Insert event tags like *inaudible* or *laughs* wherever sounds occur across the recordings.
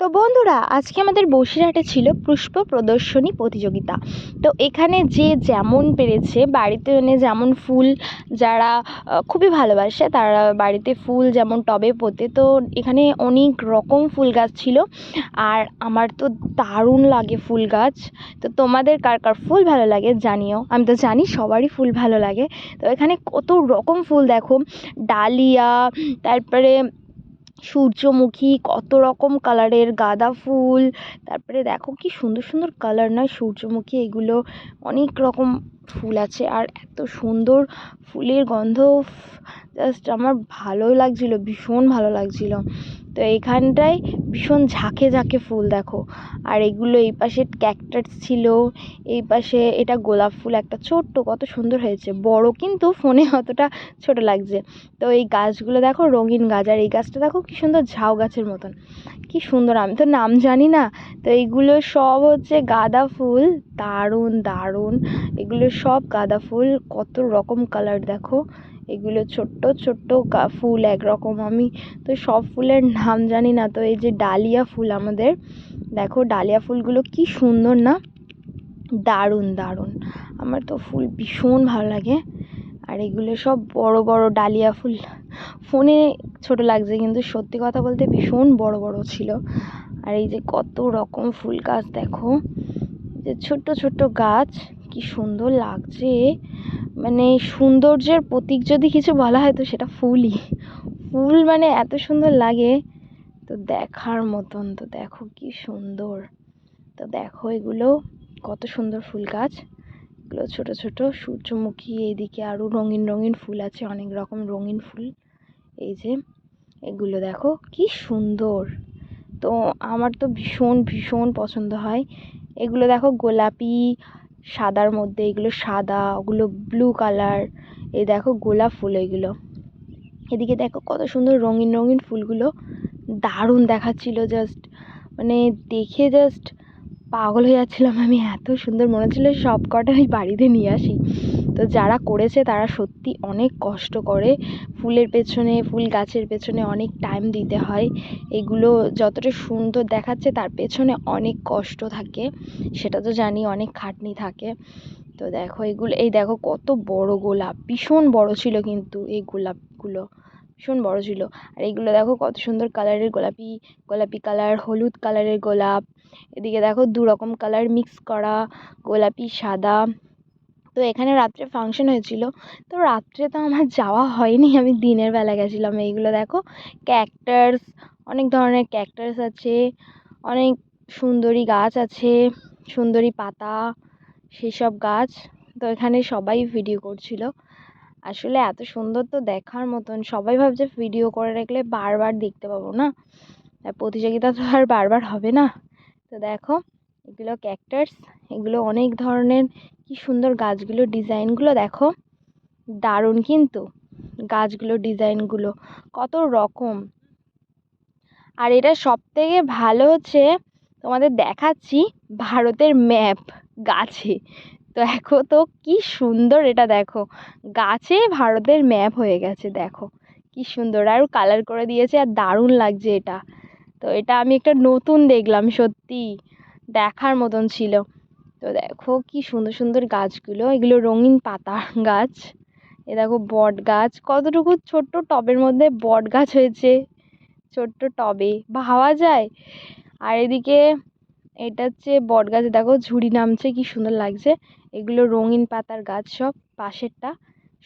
তো বন্ধুরা, আজকে আমাদের বসিরহাটে ছিল পুষ্প প্রদর্শনী প্রতিযোগিতা। তো এখানে যে যেমন পেরেছে, বাড়িতে এনে যেমন ফুল যারা খুবই ভালোবাসে, তারা বাড়িতে ফুল যেমন টবে পোতে, তো এখানে অনেক রকম ফুল গাছ ছিল। আর আমার তো দারুণ লাগে ফুল গাছ। তো তোমাদের কার কার ফুল ভালো লাগে জানিও। আমি তো জানি সবারই ফুল ভালো লাগে। তো এখানে কত রকম ফুল দেখো। ডালিয়া, তারপরে সূর্যমুখী, কত রকম কালারের গাঁদা ফুল। তারপরে দেখো কি সুন্দর সুন্দর কালার নয় সূর্যমুখী, এগুলো অনেক রকম ফুল আছে। আর এত সুন্দর ফুলের গন্ধ জাস্ট আমার ভালো লাগছিল, ভীষণ ভালো লাগছিল। তো এইখানটায় ভীষণ ঝাঁকে ঝাঁকে ফুল দেখো। আর এগুলো এই পাশে ক্যাকটাস ছিল, এই পাশে এটা গোলাপ ফুল, একটা ছোট্ট, কত সুন্দর হয়েছে। বড় কিন্তু ফোনে অতটা ছোট লাগছে। তো এই গাছগুলো দেখো, রঙিন গাছ। আর এই গাছটা দেখো, কি সুন্দর ঝাউ গাছের মতন। কি সুন্দর, আমি তো নাম জানি না। তো এইগুলো সব হচ্ছে গাঁদা ফুল, দারুণ দারুণ। এগুলো সব গাঁদা ফুল, কত রকম কালার দেখো। এগুলো ছোট্ট ছোট্ট ফুল একরকম। আমি তো সব ফুলের নাম জানি না, তো এই যে ডালিয়া ফুল আমাদের, দেখো ডালিয়া ফুলগুলো কি সুন্দর না? দারুণ দারুণ। আমার তো ফুল ভীষণ ভালো লাগে। আর এগুলো সব বড় বড় ডালিয়া ফুল। ফোনে ছোট লাগছে, কিন্তু সত্যি কথা বলতে ভীষণ বড় বড় ছিল। আর এই যে কত রকম ফুল গাছ, দেখো। যে ছোট্ট ছোট্ট গাছ, কি সুন্দর লাগছে। মানে সৌন্দর্যের প্রতীক যদি কিছু বলা হয় তো সেটা ফুলই। ফুল মানে এত সুন্দর লাগে। তো দেখার মতন, তো দেখো কি সুন্দর। তো দেখো এগুলো কত সুন্দর ফুল গাছ। এগুলো ছোট ছোট সূর্যমুখী, এইদিকে আরও রঙিন রঙিন ফুল আছে, অনেক রকম রঙিন ফুল। এই যে এগুলো দেখো কি সুন্দর। তো আমার তো ভীষণ ভীষণ পছন্দ হয়। এগুলো দেখো গোলাপি সাদার মধ্যে, এগুলো সাদা, ওগুলো ব্লু কালার এই দেখো গোলাপ ফুল এগুলো। এদিকে দেখো কত সুন্দর রঙিন রঙিন ফুলগুলো দারুণ দেখাচ্ছিল জাস্ট মানে দেখে জাস্ট পাগল হয়ে যাচ্ছিলাম আমি, এত সুন্দর মনে হচ্ছিল সব কটা আমি বাড়িতে নিয়ে আসি। তো যারা করেছে তারা সত্যি অনেক কষ্ট করে। ফুলের পেছনে, ফুল গাছের পেছনে অনেক টাইম দিতে হয়। এগুলো যতটা সুন্দর দেখাচ্ছে তার পেছনে অনেক কষ্ট থাকে। সেটা তো জানি, অনেক খাটনি থাকে। তো দেখো এগুলো, এই দেখো কত বড় গোলাপ। ভীষণ বড় ছিল কিন্তু এই গোলাপগুলো। ভীষণ বড় ছিল। আর এইগুলো দেখো কত সুন্দর কালারের গোলাপি গোলাপি কালার হলুদ কালারের গোলাপ। এদিকে দেখো দু রকম কালার মিক্স করা গোলাপি, সাদা। তো এখানে রাত্রে ফাংশন হয়েছিল। তো রাত্রে তো আমার যাওয়া হয়নি, আমি দিনের বেলা গেছিলাম এইগুলো দেখো। ক্যাকটাস অনেক ধরনের ক্যাকটাস আছে, অনেক সুন্দরী গাছ আছে, সুন্দরী পাতা, সেসব গাছ। তো এখানে সবাই ভিডিও করছিল। আসলে এত সুন্দর তো দেখার মতন, সবাই ভাবছে ভিডিও করে রাখলে বারবার দেখতে পাবো না। প্রতিযোগিতা তো আর বারবার হবে না। তো দেখো এগুলো ক্যাকটাস এগুলো অনেক ধরনের। কি সুন্দর গাছগুলো, ডিজাইনগুলো দেখো। দারুণ কিন্তু গাছগুলো, ডিজাইনগুলো। কত রকম। আর এটা সব থেকে ভালো হচ্ছে, তোমাদের দেখাচ্ছি ভারতের ম্যাপ গাছে। দেখো তো কি সুন্দর এটা দেখো। গাছে ভারতের ম্যাপ হয়ে গেছে, দেখো। কি সুন্দর। আর কালার করে দিয়েছে, আর দারুণ লাগছে এটা। তো এটা আমি একটা নতুন দেখলাম সত্যি দেখার মতন ছিল। তো দেখো কি সুন্দর সুন্দর গাছগুলো, এগুলো রঙিন পাতা গাছ। এ দেখো বট গাছ, কতটুকু ছোট্ট টবের মধ্যে বট গাছ হয়েছে। ছোট্ট টবে ভাবা যায়। আর এদিকে এটা হচ্ছে বট গাছ, দেখো ঝুড়ি নামছে, কি সুন্দর লাগছে। এগুলো রঙিন পাতার গাছ সব, পাশেরটা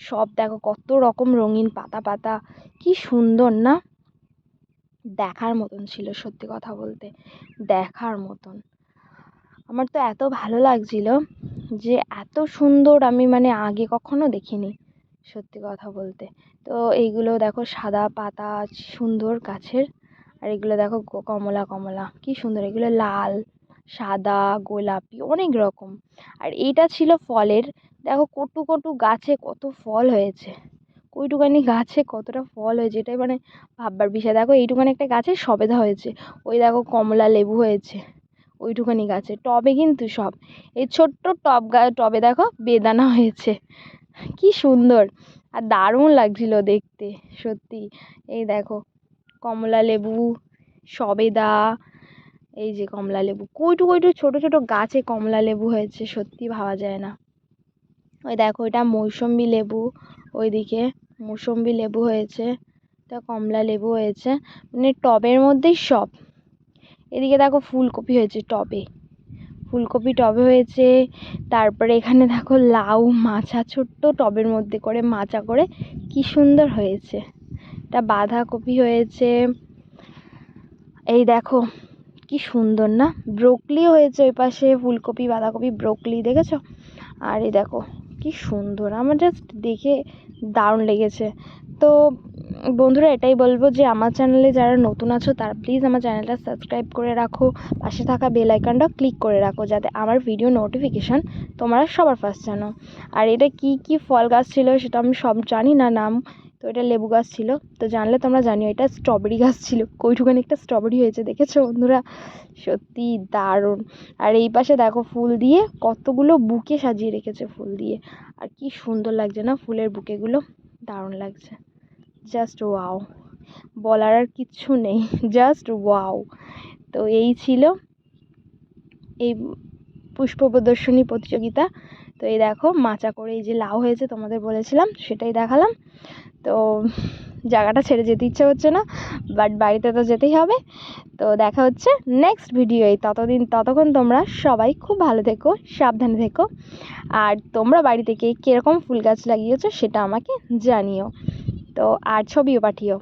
সব দেখো কত রকম রঙিন পাতা পাতা, কি সুন্দর না? দেখার মতন ছিল সত্যি কথা বলতে, দেখার মতন। আমার তো এত ভালো লাগছিল যে এত সুন্দর আমি মানে আগে কখনো দেখিনি, সত্যি কথা বলতে। তো এইগুলো দেখো সাদা পাতা, সুন্দর গাছের। আর এগুলো দেখো কমলা কমলা, কি সুন্দর। এগুলো লাল, সাদা, গোলাপি, অনেক রকম। আর এইটা ছিল ফলের। দেখো কটু কটু গাছে কত ফল হয়েছে। ওইটুখানি গাছে কতটা ফল হয়েছে, এটাই মানে ভাববার বিষয়। দেখো এইটুখানি একটা গাছে সবেদা হয়েছে। ওই দেখো কমলা লেবু হয়েছে। ওইটুখানি গাছে, টবে কিন্তু সব। এই ছোট্ট টব গা, টবে দেখো বেদানা হয়েছে। কি সুন্দর। আর দারুণ লাগছিল দেখতে, সত্যি। এই দেখো, কমলা লেবু, সবেদা, এই যে কমলা লেবু। কইটু কইটু ছোটো ছোটো গাছে কমলা লেবু হয়েছে, সত্যি ভাবা যায় না। ওই দেখো, এটা মৌসম্বি লেবু, ওইদিকে মৌসম্বি লেবু হয়েছে, এটা কমলা লেবু হয়েছে। মানে টবের মধ্যেই সব। এদিকে দেখো ফুলকপি হয়েছে টবে। ফুলকপি টবে হয়েছে, তারপরে এখানে দেখো লাউ মাচা ছোট্ট টবের মধ্যে করে মাচা করে কি সুন্দর হয়েছে। এটা বাঁধাকপি হয়েছে। এই দেখো কি সুন্দর না? ব্রোকলি হয়েছে ওই পাশে, ফুলকপি, বাঁধাকপি, ব্রোকলি, দেখেছ? আর এই দেখো কি সুন্দর, আমার জাস্ট দেখে দারুণ লেগেছে। তো বন্ধুরা এটাই বলব যে আমার চ্যানেলে যারা নতুন আছো, তারা প্লিজ আমার চ্যানেলটা সাবস্ক্রাইব করে রাখো। পাশে থাকা বেল আইকনটা ক্লিক করে রাখো যাতে আমার ভিডিও নোটিফিকেশান তোমরা সবার ফার্স্ট জানো। আর এটা কি কি ফল গাছ ছিল সেটা আমি সব জানি না নাম। তো এটা লেবু গাছ ছিল। তো জানলে তোমরা জানিও, এটা স্ট্রবেরি গাছ ছিল। কইটুখানি একটা স্ট্রবেরি হয়েছে, দেখেছ বন্ধুরা? সত্যি দারুণ। আর এই পাশে দেখো ফুল দিয়ে কতগুলো বুকে সাজিয়ে রেখেছে ফুল দিয়ে। আর কি সুন্দর লাগছে না ফুলের বুকেগুলো? দারুণ লাগছে। জাস্ট ওয়াও বলার আর কিচ্ছু নেই। *laughs* জাস্ট ওয়াও তো এই ছিল এই পুষ্প প্রদর্শনী প্রতিযোগিতা। তো এই দেখো, মাচা করে এই যে লাউ হয়েছে, তোমাদের বলেছিলাম, সেটাই দেখালাম। তো জায়গাটা ছেড়ে যেতে ইচ্ছে হচ্ছে না বাট বাড়িতে তো যেতেই হবে। তো দেখা হচ্ছে নেক্সট ভিডিওয় ততদিন, ততক্ষণ তোমরা সবাই খুব ভালো থেকো, সাবধানে থেকো। আর তোমরা বাড়ি থেকে কীরকম ফুল গাছ লাগিয়েছো সেটা আমাকে জানিও। তো আর ছবিও পাঠিও।